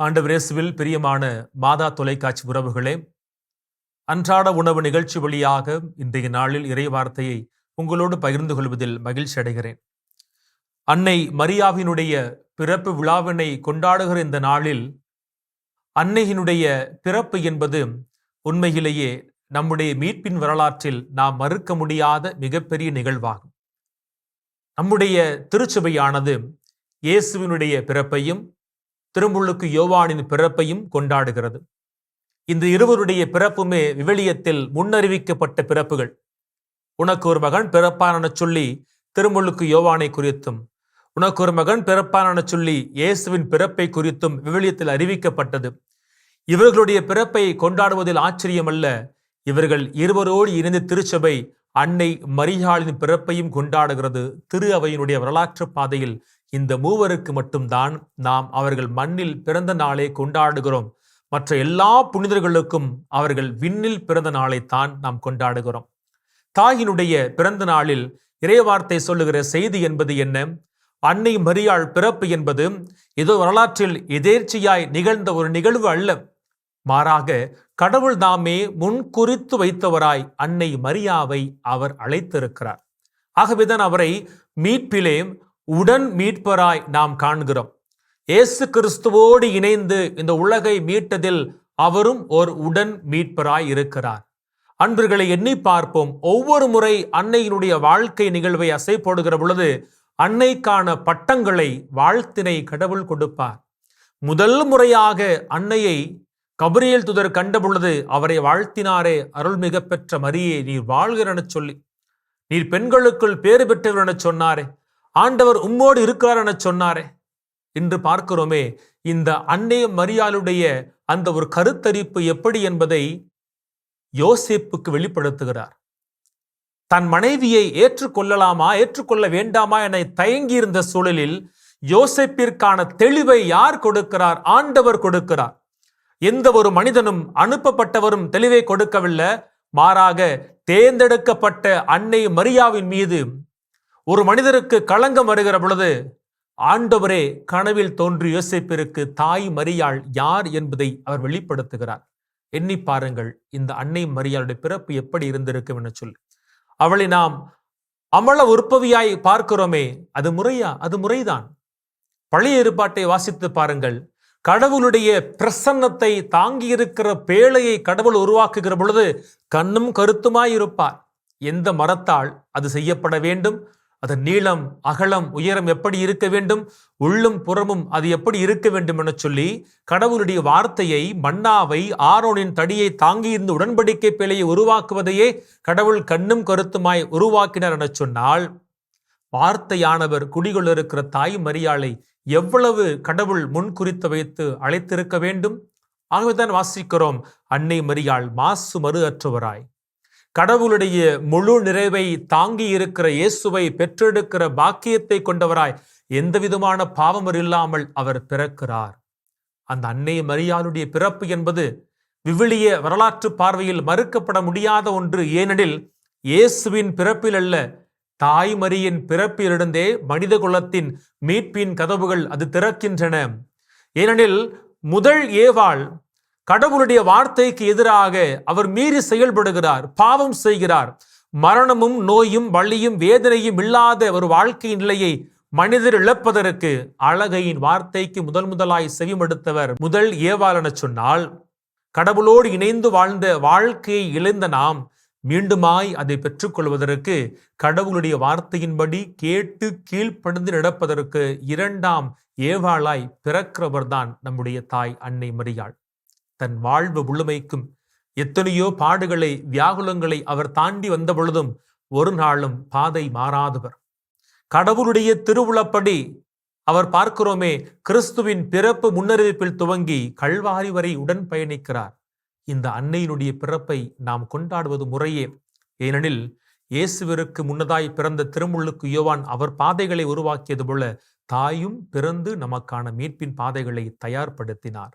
ஆண்டவர் இயேசுவில் பிரியமான மாதா தொலைக்காட்சி உறவுகளே அன்றாட உணவு நிகழ்ச்சி வழியாக இன்றைய நாளில் இறை வார்த்தையை உங்களோடு பகிர்ந்து கொள்வதில் மகிழ்ச்சி அடைகிறேன். அன்னை மரியாவினுடைய பிறப்பு விழாவினை கொண்டாடுகிற இந்த நாளில் அன்னையினுடைய பிறப்பு என்பது உண்மையிலேயே நம்முடைய மீட்பின் வரலாற்றில் நாம் மறுக்க முடியாத மிகப்பெரிய நிகழ்வாகும். நம்முடைய திருச்சபையானது இயேசுவினுடைய பிறப்பையும் திருமுழுக்கு யோவானின் பிறப்பையும் கொண்டாடுகிறது. இந்த இருவருடைய பிறப்புமே விவிலியத்தில் முன்னறிவிக்கப்பட்ட பிறப்புகள். உனக்கு ஒரு மகன் பிறப்பானன சொல்லி திருமுழுக்கு யோவானை குறித்தும் உனக்கு ஒரு மகன் பிறப்பானன சொல்லி இயேசுவின் பிறப்பை குறித்தும் விவிலியத்தில் அறிவிக்கப்பட்டது. இவர்களுடைய பிறப்பை கொண்டாடுவதில் ஆச்சரியமல்ல இவர்கள் இருவரோடு இணைந்து திருச்சபை அன்னை மரியாளின் பிறப்பையும் கொண்டாடுகிறது. திரு அவையினுடைய வரலாற்று பாதையில் இந்த மூவருக்கு மட்டும்தான் நாம் அவர்கள் மண்ணில் பிறந்த நாளை கொண்டாடுகிறோம். மற்ற எல்லா புனிதர்களுக்கும் அவர்கள் விண்ணில் பிறந்த நாளைத்தான் நாம் கொண்டாடுகிறோம். தாயினுடைய பிறந்த நாளில் இறைவார்த்தை சொல்லுகிற செய்தி என்பது என்ன? அன்னை மரியாள் பிறப்பு என்பது ஏதோ வரலாற்றில் எதேர்ச்சியாய் நிகழ்ந்த ஒரு நிகழ்வு அல்ல. மாறாக கடவுள் தாமே முன்குறித்து வைத்தவராய் அன்னை மரியாவை அவர் அழைத்திருக்கிறார். ஆகவேதான் அவரை மீட்பிலே உடன் மீட்பராய் நாம் காண்கிறோம். இயேசு கிறிஸ்துவோடு இணைந்து இந்த உலகை மீட்டதில் அவரும் ஓர் உடன் மீட்பராய் இருக்கிறார். அன்பர்களை எண்ணி பார்ப்போம். ஒவ்வொரு முறை அன்னையினுடைய வாழ்க்கை நிகழ்வை அசை போடுகிற பொழுது அன்னைக்கான பட்டங்களை வாழ்த்தினை கடவுள் கொடுப்பார். முதல் முறையாக அன்னையை கபரியல் துதர் கண்ட பொழுது அவரை வாழ்த்தினாரே அருள்மிக பெற்ற மரியே நீர் வாழ்கிறன சொல்லி நீர் பெண்களுக்குள் பேறு பெற்றவர் என சொன்னாரே. ஆண்டவர் உம்மோடு இருக்கிறார் என சொன்னாரே. இன்று பார்க்கிறோமே இந்த அன்னை மரியாளுடைய அந்த ஒரு கருத்தரிப்பு எப்படி என்பதை யோசிப்புக்கு வெளிப்படுத்துகிறார். தன் மனைவியை ஏற்றுக்கொள்ளலாமா ஏற்றுக்கொள்ள வேண்டாமா என தயங்கியிருந்த சூழலில் யோசிப்பிற்கான தெளிவை யார் கொடுக்கிறார் ஆண்டவர் கொடுக்கிறார். எந்த ஒரு மனிதனும் அனுப்பப்பட்டவரும் தெளிவை கொடுக்கவில்லை மாறாக தேர்ந்தெடுக்கப்பட்ட அன்னை மரியாவின் மீது ஒரு மனிதருக்கு களங்கம் வருகிற பொழுது ஆண்டவரே கனவில் தோன்றி யோசிப்பிற்கு தாய் மரியாள் யார் என்பதை அவர் வெளிப்படுத்துகிறார். எண்ணி பாருங்கள் இந்த அன்னை மரியாளுடைய பிறப்பு எப்படி இருந்திருக்கும் என சொல்லி. அவளை நாம் அமல உற்பவியாய் பார்க்கிறோமே அது முறையா? அது முறைதான். பழைய ஏற்பாட்டை வாசித்து பாருங்கள். கடவுளுடைய பிரசன்னத்தை தாங்கி இருக்கிற பேழையை கடவுள் உருவாக்குகிற பொழுது கண்ணும் கருத்துமாய் இருப்பார் எந்த மரத்தால் அது செய்யப்பட வேண்டும்? அதன் நீளம் அகலம் உயரம் எப்படி இருக்க வேண்டும்? உள்ளும் புறமும் அது எப்படி இருக்க வேண்டும் என சொல்லி கடவுளுடைய வார்த்தையை மன்னாவை ஆரோனின் தடியை தாங்கியிருந்த உடன்படிக்கை பிழையை உருவாக்குவதையே கடவுள் கண்ணும் கருத்துமாய் உருவாக்கினார் என சொன்னால் வார்த்தையானவர் குடிகொள்ள இருக்கிற தாய் மரியாளை எவ்வளவு கடவுள் முன் குறித்து வைத்து அழைத்திருக்க வேண்டும்? ஆகவேதான் வாசிக்கிறோம் அன்னை மரியாள் மாசு மறு அற்றவராய். கடவுளுடைய முழு நிறைவை தாங்கி இருக்கிற இயேசுவை பெற்றெடுக்கிற பாக்கியத்தை கொண்டவராய் எந்த விதமான பாவமர் இல்லாமல் அவர் பிறக்கிறார். அந்த அன்னை மரியாளுடைய பிறப்பு என்பது விவிலிய வரலாற்று பார்வையில் மறுக்கப்பட முடியாத ஒன்று. ஏனெனில் இயேசுவின் பிறப்பில் அல்ல தாய்மரியின் பிறப்பிலிருந்தே மனித குலத்தின் மீட்பின் கதவுகள் அது திறக்கின்றன. ஏனெனில் முதல் ஏவாள் கடவுளுடைய வார்த்தைக்கு எதிராக அவர் மீறி செயல்படுகிறார் பாவம் செய்கிறார். மரணமும் நோயும் வள்ளியும் வேதனையும் இல்லாத ஒரு வாழ்க்கை நிலையை மனிதர் இழப்பதற்கு அழகையின் வார்த்தைக்கு முதல் முதலாய் செவிமடுத்தவர் முதல் ஏவாள் சொன்னால் கடவுளோடு இணைந்து வாழ்ந்த வாழ்க்கையை இழந்த நாம் மீண்டுமாய் அதை பெற்றுக்கொள்வதற்கு கடவுளுடைய வார்த்தையின்படி கேட்டு கீழ்ப்பணிந்து நடப்பதற்கு இரண்டாம் ஏவாளாய் பிறக்கிறவர்தான் நம்முடைய தாய் அன்னை மரியாள். தன் வாழ்வு முழுமைக்கும் எத்தனையோ பாடுகளை வியாகுலங்களை அவர் தாண்டி வந்த பொழுதும் ஒரு நாளும் பாதை மாறாதவர். கடவுளுடைய திருவுளப்படி அவர் பார்க்கிறோமே கிறிஸ்துவின் பிறப்பு முன்னறிவிப்பில் துவங்கி கல்வாரி வரை உடன் பயணிக்கிறார். இந்த அன்னையினுடைய பிறப்பை நாம் கொண்டாடுவது முறையே. ஏனெனில் இயேசுவிற்கு முன்னதாய் பிறந்த திருமுள்ளுக்கு யோவான் அவர் பாதைகளை உருவாக்கியது போல தாயும் பிறந்து நமக்கான மீட்பின் பாதைகளை தயார்படுத்தினார்.